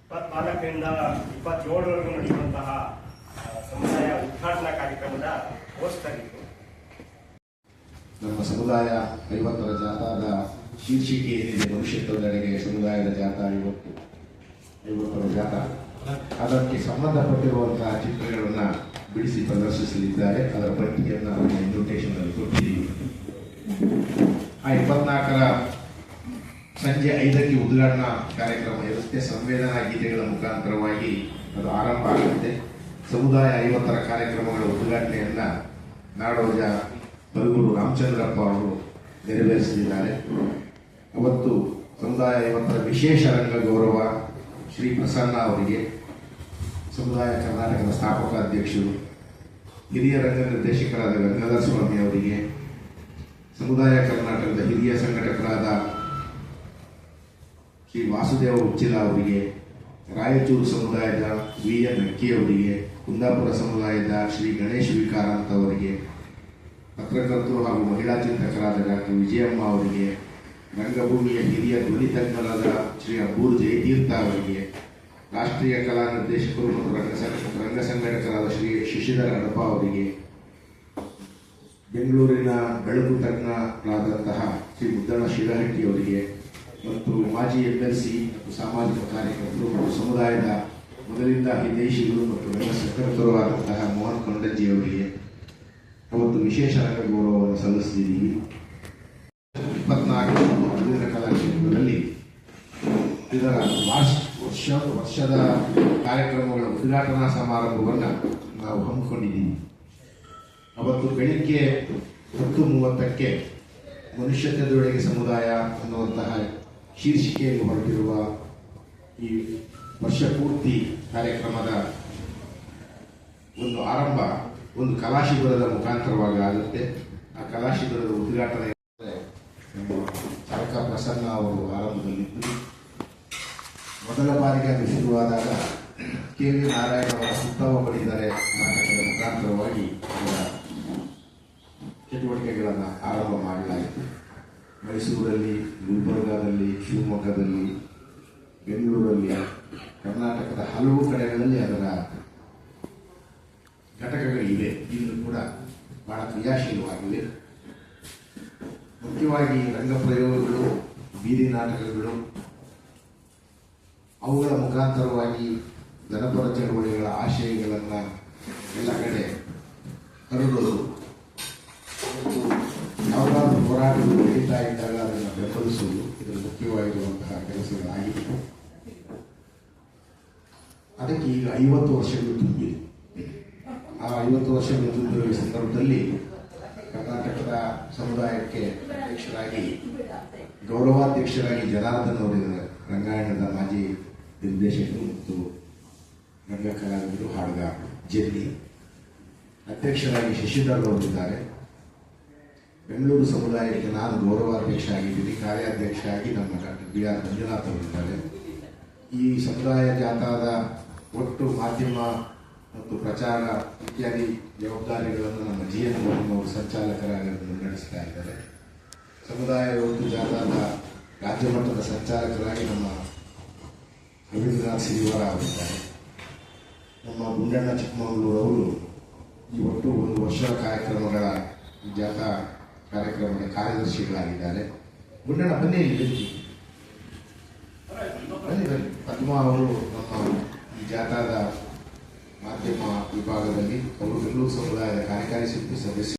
ಇಪ್ಪತ್ನಾಲ್ಕರಿಂದ ಇಪ್ಪತ್ತೇಳರವರೆಗೂ ನಡೆಯುವಂತಹ ಆ, ಸಮುದಾಯ ಉದ್ಘಾಟನಾ ಕಾರ್ಯಕ್ರಮದ ಪೋಸ್ಟರ್ ಇದು. ನಮ್ಮ ಸಮುದಾಯ ಐವತ್ತರ ಜಾಥಾದ ಶೀರ್ಷಿಕೆ ಏನಿದೆ ಭವಿಷ್ಯತ್ವದೆಡೆಗೆ ಸಮುದಾಯದ ಜಾಥಾ ಐವತ್ತು ಐವತ್ತರ ಜಾಥಾ ಅದಕ್ಕೆ ಸಂಬಂಧಪಟ್ಟಿರುವಂತಹ ಚಿತ್ರಗಳನ್ನು ಬಿಡಿಸಿ ಪ್ರದರ್ಶಿಸಲಿದ್ದಾರೆ ಅದರ ಪಟ್ಟಿಯನ್ನು ನಾವು ಇನ್ವಿಟೇಷನ್ ಅಲ್ಲಿ ಕೊಟ್ಟಿದ್ದೀವಿ ಆ ಇಪ್ಪತ್ನಾಲ್ಕರ ಸಂಜೆ ಐದಕ್ಕೆ ಉದ್ಘಾಟನಾ ಕಾರ್ಯಕ್ರಮ ಇರುತ್ತೆ ಸಂವೇದನಾ ಗೀತೆಗಳ ಮುಖಾಂತರವಾಗಿ ಅದು ಆರಂಭ ಆಗುತ್ತೆ ಸಮುದಾಯ ಐವತ್ತರ ಕಾರ್ಯಕ್ರಮಗಳ ಉದ್ಘಾಟನೆಯನ್ನ ನಾಡೋಜ ಬಲಗೂರು ರಾಮಚಂದ್ರಪ್ಪ ಅವರು ನೆರವೇರಿಸಲಿದ್ದಾರೆ ಅವತ್ತು ಸಮುದಾಯ ಐವತ್ತರ ವಿಶೇಷ ರಂಗ ಗೌರವ ಶ್ರೀ ಪ್ರಸನ್ನ ಅವರಿಗೆ ಸಮುದಾಯ ಕರ್ನಾಟಕದ ಸ್ಥಾಪಕ ಅಧ್ಯಕ್ಷರು, ಹಿರಿಯ ರಂಗ ನಿರ್ದೇಶಕರಾದ ಗಂಗಾಧರ ಸ್ವಾಮಿ ಅವರಿಗೆ, ಸಮುದಾಯ ಕರ್ನಾಟಕದ ಹಿರಿಯ ಸಂಘಟಕರಾದ ಶ್ರೀ ವಾಸುದೇವ ಉಚ್ಚಿಲ ಅವರಿಗೆ, ರಾಯಚೂರು ಸಮುದಾಯದ ವಿ ಎನ್ ಅವರಿಗೆ, ಕುಂದಾಪುರ ಸಮುದಾಯದ ಶ್ರೀ ಗಣೇಶ್ ವಿಕಾರಂತ್ ಅವರಿಗೆ, ಪತ್ರಕರ್ತರು ಹಾಗೂ ಮಹಿಳಾ ಚಿಂತಕರಾದ ಡಾಕ್ಟರ್ ವಿಜಯಮ್ಮ ಅವರಿಗೆ, ರಂಗಭೂಮಿಯ ಹಿರಿಯ ಧ್ವನಿ ತಜ್ಞರಾದ ಶ್ರೀ ಅಬ್ಬೂರು ಜಯತೀರ್ಥ ಅವರಿಗೆ ರಾಷ್ಟ್ರೀಯ ಕಲಾ ನಿರ್ದೇಶಕರು ಮತ್ತು ರಂಗ ರಂಗ ಸಂಘಟಕರಾದ ಶ್ರೀ ಶಶಿಧರ ಹಡಪ ಅವರಿಗೆ ಬೆಂಗಳೂರಿನ ಬೆಳಕು ತಜ್ಞರಾದಂತಹ ಶ್ರೀ ಮುದ್ದಣ್ಣ ಶಿರಹಟ್ಟಿ ಅವರಿಗೆ ಮತ್ತು ಮಾಜಿ ಎಂ ಎಲ್ ಸಿ ಮತ್ತು ಸಾಮಾಜಿಕ ಕಾರ್ಯಕರ್ತರು ಮತ್ತು ಸಮುದಾಯದ ಮೊದಲಿಂದ ಹಿತೈಷಿಗಳು ಮತ್ತು ರಂಗ ಸಕರ್ತರು ಆದಂತಹ ಮೋಹನ್ ಕೊಂಡಜ್ಜಿ ಅವರಿಗೆ ಅವತ್ತು ವಿಶೇಷ ರಂಗ ಗೌರವವನ್ನು ಸಲ್ಲಿಸಿದ್ದೀವಿ. ಇಪ್ಪತ್ನಾಲ್ಕು ಇದರ ವಾರ್ಷ, ವರ್ಷ, ವರ್ಷದ ಕಾರ್ಯಕ್ರಮಗಳ, ಉದ್ಘಾಟನಾ ಸಮಾರಂಭವನ್ನು ನಾವು ಹಮ್ಮಿಕೊಂಡಿದ್ದೀವಿ. ಅವತ್ತು ಬೆಳಿಗ್ಗೆ ಹತ್ತು ಮೂವತ್ತಕ್ಕೆ ಮನುಷ್ಯತ್ವದೊಳಗೆ ಸಮುದಾಯ ಅನ್ನುವಂತಹ ಶೀರ್ಷಿಕೆಯಲ್ಲಿ ಹೊರಟಿರುವ ಈ ವರ್ಷ ಪೂರ್ತಿ ಕಾರ್ಯಕ್ರಮದ ಒಂದು ಆರಂಭ ಒಂದು ಕಲಾಶಿಬಿರದ ಮುಖಾಂತರವಾಗಿ ಆಗುತ್ತೆ. ಆ ಕಲಾಶಿಬಿರದ ಉದ್ಘಾಟನೆ ನಮ್ಮ ಪ್ರಸನ್ನ ಅವರು ಆರಂಭದಲ್ಲಿದ್ದು ಮೊದಲ ಬಾರಿಗೆ ಅದು ಶುರುವಾದಾಗ ಕೆ ವಿ ನಾರಾಯಣ ಅವರ ಸುತ್ತವ ನಾಟಕದ ಮುಖಾಂತರವಾಗಿ ಚಟುವಟಿಕೆಗಳನ್ನು ಆರಂಭ ಮಾಡಲಾಯಿತು. ಮೈಸೂರಲ್ಲಿ, ಗುಲ್ಬರ್ಗಾದಲ್ಲಿ, ಶಿವಮೊಗ್ಗದಲ್ಲಿ, ಬೆಂಗಳೂರಲ್ಲಿ, ಕರ್ನಾಟಕದ ಹಲವು ಕಡೆಗಳಲ್ಲಿ ಅದರ ಘಟಕಗಳಿವೆ. ಇನ್ನು ಕೂಡ ಬಹಳ ಕ್ರಿಯಾಶೀಲವಾಗಿವೆ. ಮುಖ್ಯವಾಗಿ ರಂಗ ಪ್ರಯೋಗಗಳು ಬೀದಿ ನಾಟಕಗಳು ಅವುಗಳ ಮುಖಾಂತರವಾಗಿ ಜನಪರ ಚಳವಳಿಗಳ ಆಶಯಗಳನ್ನು ಎಲ್ಲ ಕಡೆ ಹರಡೋದು ಯಾವುದಾದ್ರೂ ಹೋರಾಟಗಳು ನಡೀತಾ ಇದ್ದಾಗ ಅದನ್ನು ಬೆಂಬಲಿಸುವುದು ಇದು ಮುಖ್ಯವಾಗಿರುವಂತಹ ಕೆಲಸಗಳಾಗಿತ್ತು ಅದಕ್ಕೆ ಈಗ ಐವತ್ತು ವರ್ಷಗಳು ತುಂಬಿದೆ. ಆ ಐವತ್ತು ವರ್ಷಗಳು ತುಂಬಿರುವ ಸಂದರ್ಭದಲ್ಲಿ ಕರ್ನಾಟಕದ ಸಮುದಾಯಕ್ಕೆ ಅಧ್ಯಕ್ಷರಾಗಿ, ಗೌರವಾಧ್ಯಕ್ಷರಾಗಿ ಜನಾರ್ದನ್ ಅವರಿದ್ದಾರೆ. ರಂಗಾಯಣದ ಮಾಜಿ ನಿರ್ದೇಶಕರು ಮತ್ತು ರಂಗ ಕಲಾವಿದರು ಹಾಡುಗ ಜೆಲ್ಲಿ. ಅಧ್ಯಕ್ಷರಾಗಿ ಶಶಿಧರ್ ಅವರಿದ್ದಾರೆ ಬೆಂಗಳೂರು ಸಮುದಾಯಕ್ಕೆ ನಾನು ಗೌರವಾಧ್ಯಕ್ಷ ಆಗಿದ್ದೀನಿ ಕಾರ್ಯಾಧ್ಯಕ್ಷ ಆಗಿ ನಮ್ಮ ಡಾಕ್ಟರ್ ಬಿ. ಆರ್. ಮಂಜುನಾಥ್ ಅವರಿದ್ದಾರೆ. ಈ ಸಮುದಾಯ ಜಾತಾದ ಒಟ್ಟು ಮಾಧ್ಯಮ ಮತ್ತು ಪ್ರಚಾರ ಇತ್ಯಾದಿ ಜವಾಬ್ದಾರಿಗಳನ್ನು ನಮ್ಮ ಜಿ. ಎನ್. ಅವರು ಸಂಚಾಲಕರಾಗಿ ಮುನ್ನಡೆಸ್ತಾ ಇದ್ದಾರೆ. ಸಮುದಾಯ ಒಟ್ಟು ಜಾತಾದ ರಾಜ್ಯ ಮಟ್ಟದ ಸಂಚಾಲಕರಾಗಿ ರವೀಂದ್ರನಾಥ್ ಸಿರಿವಾರ ಅವರಿದ್ದಾರೆ ನಮ್ಮ ಗುಂಡಣ್ಣ ಚಿಕ್ಕಮಗಳೂರವರು ಈ ಒಟ್ಟು ಒಂದು ವರ್ಷದ ಕಾರ್ಯಕ್ರಮಗಳ ಜಾಥಾ ಕಾರ್ಯಕ್ರಮದ ಕಾರ್ಯದರ್ಶಿಗಳಾಗಿದ್ದಾರೆ ಗುಂಡಣ್ಣ ಬನ್ನಿ ಇಲ್ಲಿ. ಬನ್ನಿ ಬನ್ನಿ ಪದ್ಮಾ ಅವರು ನಮ್ಮ ಈ ಜಾಥಾದ ಮಾಧ್ಯಮ ವಿಭಾಗದಲ್ಲಿ ಅವರು ಬೆಂಗಳೂರು ಸಮುದಾಯದ ಕಾರ್ಯಕಾರಿ ಸಮಿತಿ ಸದಸ್ಯ